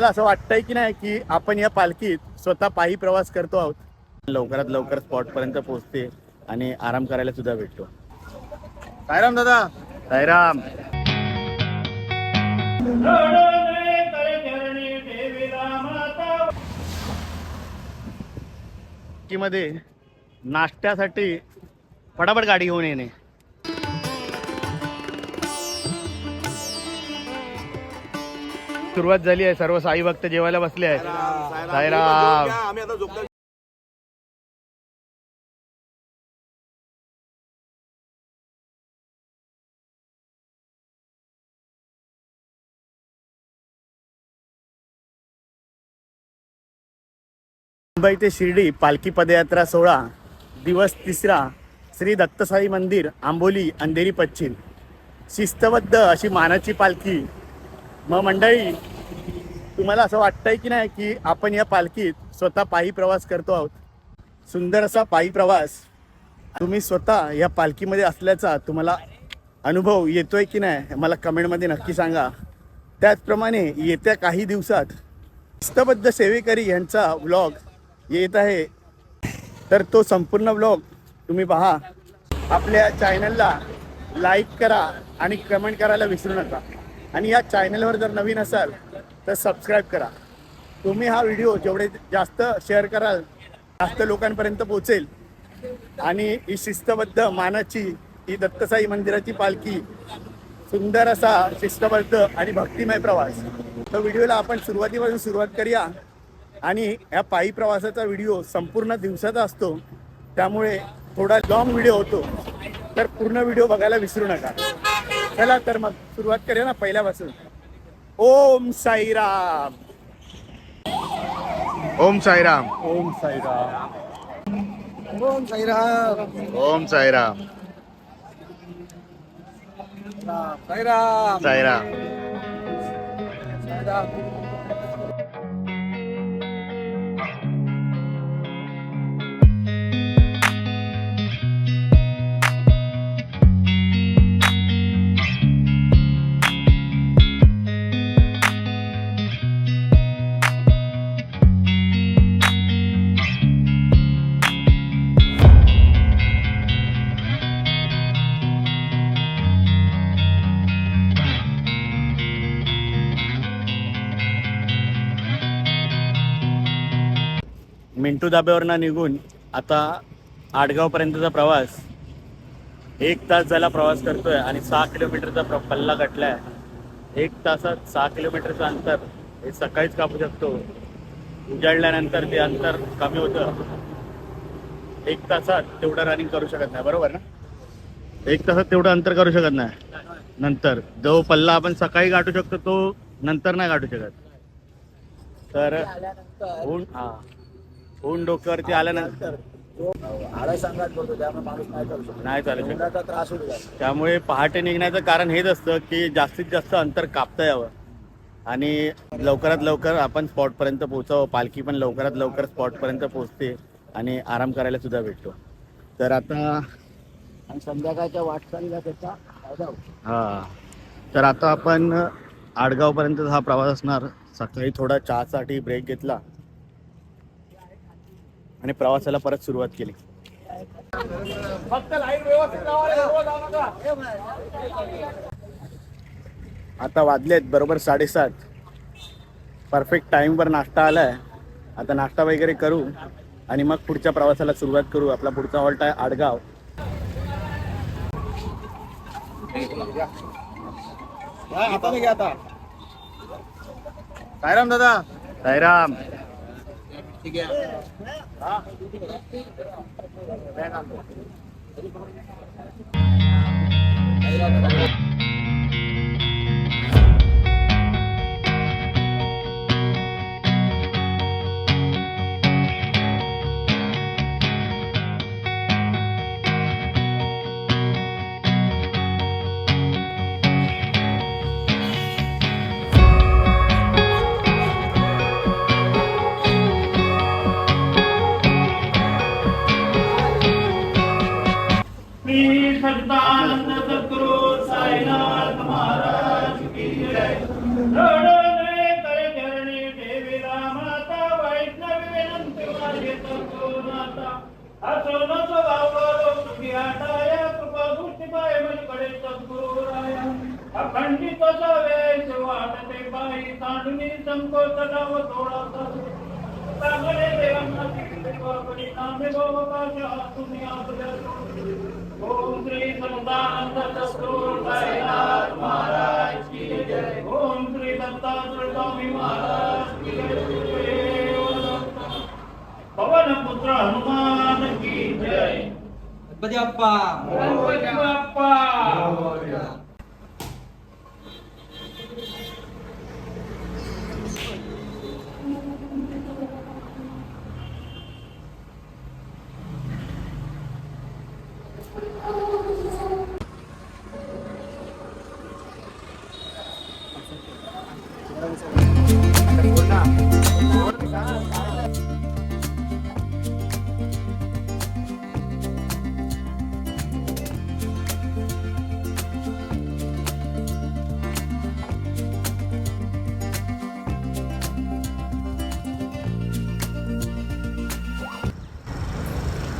मला असं वाटतंय की नाही की आपण या पालखीत स्वतः पायी प्रवास करतो आहोत. लवकरात लवकर स्पॉट पर्यंत पोहोचते आणि आराम करायला सुद्धा भेटतो. सायराम दादा. सायराममध्ये नाश्त्यासाठी फटाफट गाडी घेऊन येणे. सुरुवात झाली आहे. सर्व साई भक्त जेवायला बसले आहेत. साईराम. आम्ही आता झोपतो मुंबई ते शिर्डी पालखी पदयात्रा सोहळा दिवस तिसरा श्री दत्तसाई मंदिर आंबोली अंधेरी पश्चिम. शिस्तबद्ध अशी मानाची पालखी मग मंडळी तुम्हाला असं वाटतंय की नाही की आपण या पालखीत स्वतः पायी प्रवास करतो आहोत? सुंदर असा पायी प्रवास. तुम्ही स्वतः या पालखीमध्ये असल्याचा तुम्हाला अनुभव येतोय की नाही मला कमेंटमध्ये नक्की सांगा. त्याचप्रमाणे येत्या काही दिवसात शिस्तबद्ध सेवेकरी यांचा व्लॉग येत आहे. तर तो संपूर्ण व्लॉग तुम्ही पहा. आपल्या चॅनलला लाईक करा आणि कमेंट करायला विसरू नका. आणि या चॅनलवर जर नवीन असाल तर सबस्क्राईब करा. तुम्ही हा व्हिडिओ जेवढे जास्त शेअर कराल जास्त लोकांपर्यंत पोहोचेल. आणि ही शिस्तबद्ध मानाची ही दत्तसाई मंदिराची पालखी सुंदर असा शिस्तबद्ध आणि भक्तिमय प्रवास. तर व्हिडिओला आपण सुरुवातीपासून सुरुवात करूया. आणि या पायी प्रवासाचा व्हिडिओ संपूर्ण दिवसाचा असतो. त्यामुळे थोडा लॉंग व्हिडिओ होतो. तर पूर्ण व्हिडिओ बघायला विसरू नका. चला तर मग सुरुवात करूया ना पहिल्यापासून. ओम साईराम. ओम साईराम. ओम साईराम. ओम साईराम. ओम साईराम. साईराम. साईराम. साईराम. मिंटू धाब्यावरनं निघून आता आडगावपर्यंतचा प्रवास एक तास झाला प्रवास करतोय आणि सहा किलोमीटरचा प्र- पल्ला गाठलाय. एक तासात सहा किलोमीटरचं अंतर हे सकाळीच कापू शकतो. उजाडल्यानंतर ते अंतर कमी होतं. एक तासात तेवढं रनिंग करू शकत नाही बरोबर ना? एक तासात तेवढं अंतर करू शकत नाही. नंतर जो पल्ला आपण सकाळी गाठू शकतो तो नंतर नाही गाठू शकत. तर ऊन हा. ऊन डोक्यावरती आल्यानंतर त्यामुळे माणूस नाही करू शकतो. नाही चालू शकत. उन्हाचा त्रास होतो त्यामुळे पहाटे निघण्याचं कारण हेच असतं की जास्तीत जास्त अंतर कापता यावं. आणि लवकरात लवकर आपण स्पॉटपर्यंत पोहोचावं. पालखी पण लवकरात लवकर स्पॉटपर्यंत पोहोचते आणि आराम करायला सुद्धा भेटतो. तर आता आणि संध्याकाळच्या वाटचालीला त्याचा फायदा होतो. हा. तर आता आपण आडगावपर्यंत हा प्रवास असणार. सकाळी थोडा चहासाठी ब्रेक घेतला. आणि प्रवासाला परत सुरुवात केली. आता वाजलेत बरोबर साडेसात. परफेक्ट टाईमवर नाश्ता आलाय. आता नाश्ता वगैरे करू आणि मग पुढच्या प्रवासाला सुरुवात करू. आपला पुढचा हॉल्ट आहे आडगाव. आता. सायराम दादा. सायराम ठीक आहे श्री अखंडित वेश वाटते बाई चांगले देवांना नामे गोवकाश हातून आपल्या ओम श्री सदानंद सद्गुरु पुत्र हनुमान की जय बजे अप्पा बजे अप्पा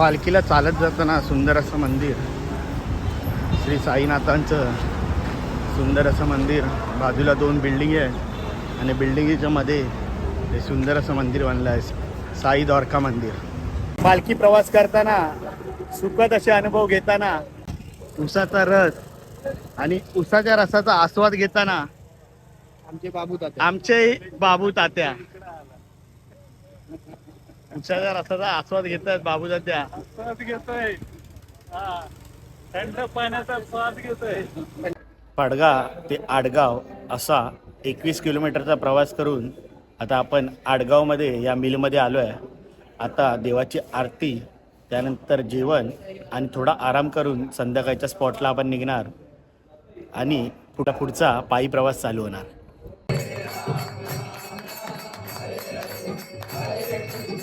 पालखीला चालत जाताना सुंदर असं मंदिर. श्री साईनाथांचं सुंदर असं मंदिर. बाजूला दोन बिल्डिंग आहे आणि बिल्डिंगीच्या मध्ये ते सुंदर असं मंदिर बांधलं आहे. साई द्वारका मंदिर. पालखी प्रवास करताना सुखद असे अनुभव घेताना उसाचा रस आणि उसाच्या रसाचा आस्वाद घेताना आमचे बाबू तात्या. आमचे बाबू तात्या. उसाच्या रसाचा आस्वाद घेतात बाबू तात्या स्वाद घेतोय. हा. थंड पाण्याचा स्वाद घेतोय. पाडगा ते आडगाव असा एकवीस किलोमीटरचा प्रवास करून आता आपण आडगावमध्ये या मिलमध्ये आलो आहे आता देवाची आरती त्यानंतर जेवण आणि थोडा आराम करून संध्याकाळच्या स्पॉटला आपण निघणार आणि पुढा पुढचा पायी प्रवास चालू होणार.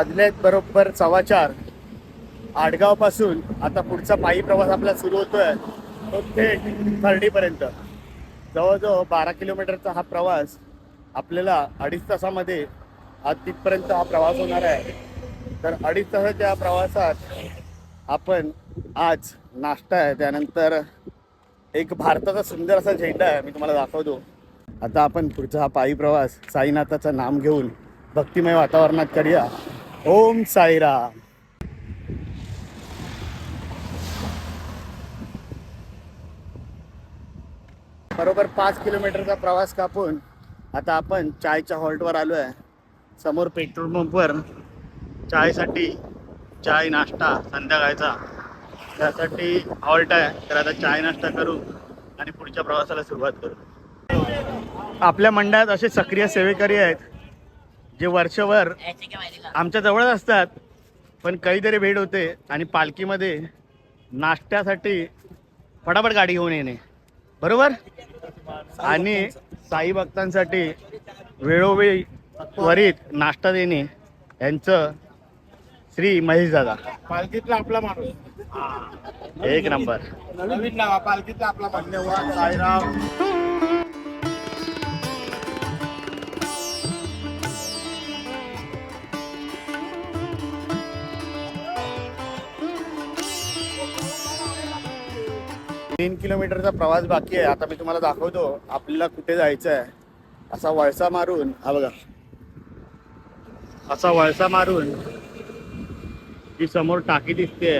वाजलेत बरोबर सव्वा चार. आडगावपासून आता पुढचा पायी प्रवास आपला सुरू होतोय. तो थेट थर्डीपर्यंत. जवळजवळ बारा किलोमीटरचा हा प्रवास आपल्याला अडीच तासामध्ये आज तिथपर्यंत हा प्रवास होणार आहे. तर अडीच तासाच्या प्रवासात आपण आज नाश्ता आहे. त्यानंतर एक भारताचा सुंदर असा झेंडा आहे. मी तुम्हाला दाखवतो. आता आपण पुढचा हा पायी प्रवास साईनाथाचं नाम घेऊन भक्तिमय वातावरणात करूया ओम साईराम बरोबर पाच किलोमीटरचा प्रवास कापून आता आपण चायच्या हॉल्टवर आलो आहे समोर पेट्रोल पंपवर चायसाठी चाय नाश्ता संध्याकाळचा. त्यासाठी हॉल्ट आहे तर आता चाय नाश्ता करू आणि पुढच्या प्रवासाला सुरुवात करू. आपल्या मंडळात असे सक्रिय सेवेकरी आहेत जे वर्षभर आमच्या जवळच असतात पण कधीतरी भेट होते आणि पालखीमध्ये नाश्त्यासाठी फटाफट गाडी घेऊन येणे. बरोबर? आणि साई भक्तांसाठी वेळोवेळी त्वरित नाश्ता देणे यांचं श्री महेश दादा. पालखीतला आपला माणूस. एक नंबर. नवीन नाव पालखीतला आपला धन्यवाद साईराम तीन किलोमीटरचा प्रवास बाकी आहे. आता मी तुम्हाला दाखवतो आपल्याला कुठे जायचं आहे असा वळसा मारून हा बघा. असा वळसा मारून जी समोर टाकी दिसते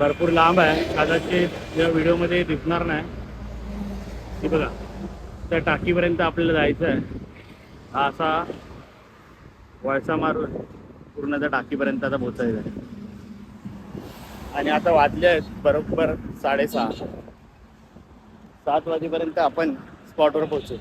भरपूर लांब आहे. कदाचित या व्हिडिओमध्ये दिसणार नाही. ती बघा. त्या टाकीपर्यंत आपल्याला जायचं आहे असा वळसा मारून पूर्ण त्या टाकीपर्यंत आता पोचायचं आहे आणि आता वाजले आहेत बरोबर साडेसहा. सात वाजेपर्यंत आपण स्पॉटवर पोहोचू.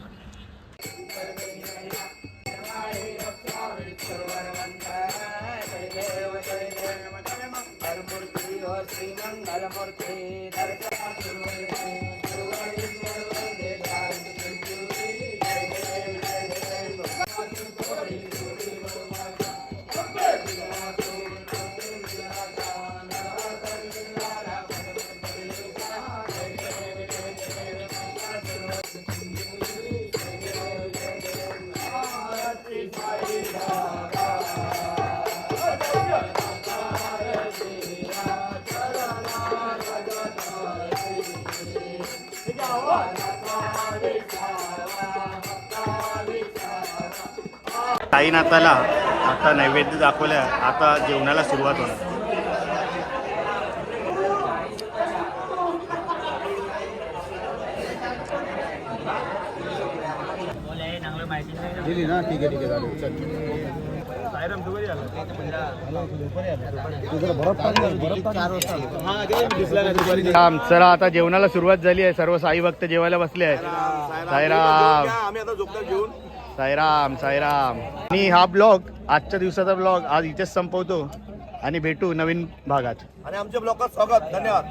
साईनाथाला आता नैवेद्य दाखवल्या. आता जेवणाला सुरुवात होणार. दिली ना? ठीक आहे ठीक आहे. चालेल. चल. राम चला आता जेवणाला सुरुवात झाली आहे. सर्व साई भक्त जेवायला बसले आहे साईराम. साईराम साईराम. आणि हा ब्लॉग आजच्या दिवसाचा ब्लॉग आज इथेच संपवतो आणि भेटू नवीन भागात. आणि आमच्या ब्लॉकात स्वागत धन्यवाद.